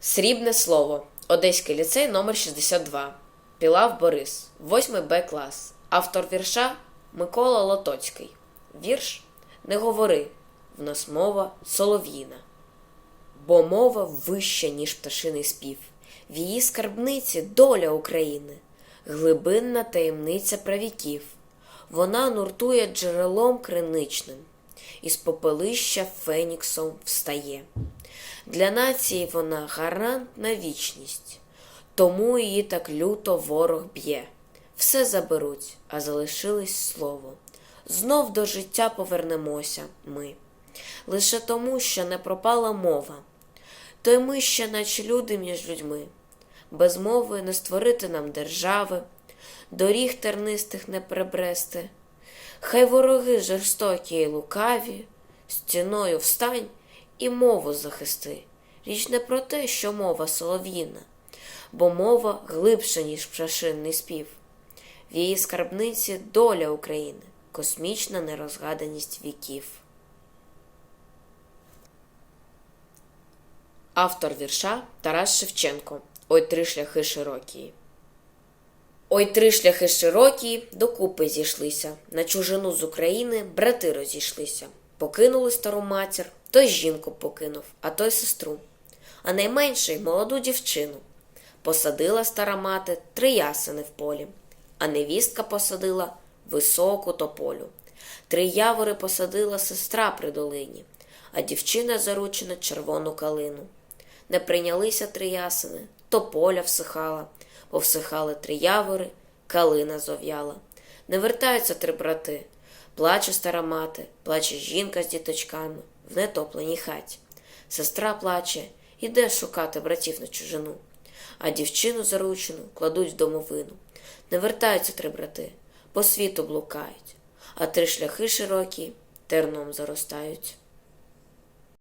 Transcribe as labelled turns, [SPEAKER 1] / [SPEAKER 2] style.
[SPEAKER 1] Срібне слово. Одеський ліцей номер 62. Пілав Борис. 8 Б клас. Автор вірша Микола Лотоцький. Вірш Не говори. В нас мова солов'їна. Бо мова вища, ніж пташиний спів. В її скарбниці доля України, глибинна таємниця правіків. Вона нуртує джерелом криничним, із попелища феніксом встає. Для нації вона гарант на вічність, тому її так люто ворог б'є. Все заберуть, а залишилось слово. Знов до життя повернемося ми. Лише тому, що не пропала мова. То й ми ще, наче люди між людьми. Без мови не створити нам держави, доріг тернистих не прибрести. Хай вороги жорстокі й лукаві, стіною встань і мову захисти. Річ не про те, що мова солов'їна, бо мова глибша, ніж пташинний спів. В її скарбниці доля України, космічна нерозгаданість віків. Автор вірша Тарас Шевченко. Ой три шляхи широкі. Ой три шляхи широкі докупи зійшлися. На чужину з України брати розійшлися. Покинули стару матір, той жінку покинув, а той сестру. А найменший молоду дівчину. Посадила стара мати три ясени в полі, а невістка посадила високу тополю. Три явори посадила сестра при долині, а дівчина заручена червону калину. Не прийнялися три ясени, тополя всихала, повсихали три явори, калина зов'яла. Не вертаються три брати. Плаче стара мати, плаче жінка з діточками в нетопленій хаті. Сестра плаче, іде шукати братів на чужину, а дівчину заручену кладуть в домовину. Не вертаються три брати, по світу блукають, а три шляхи широкі терном заростають.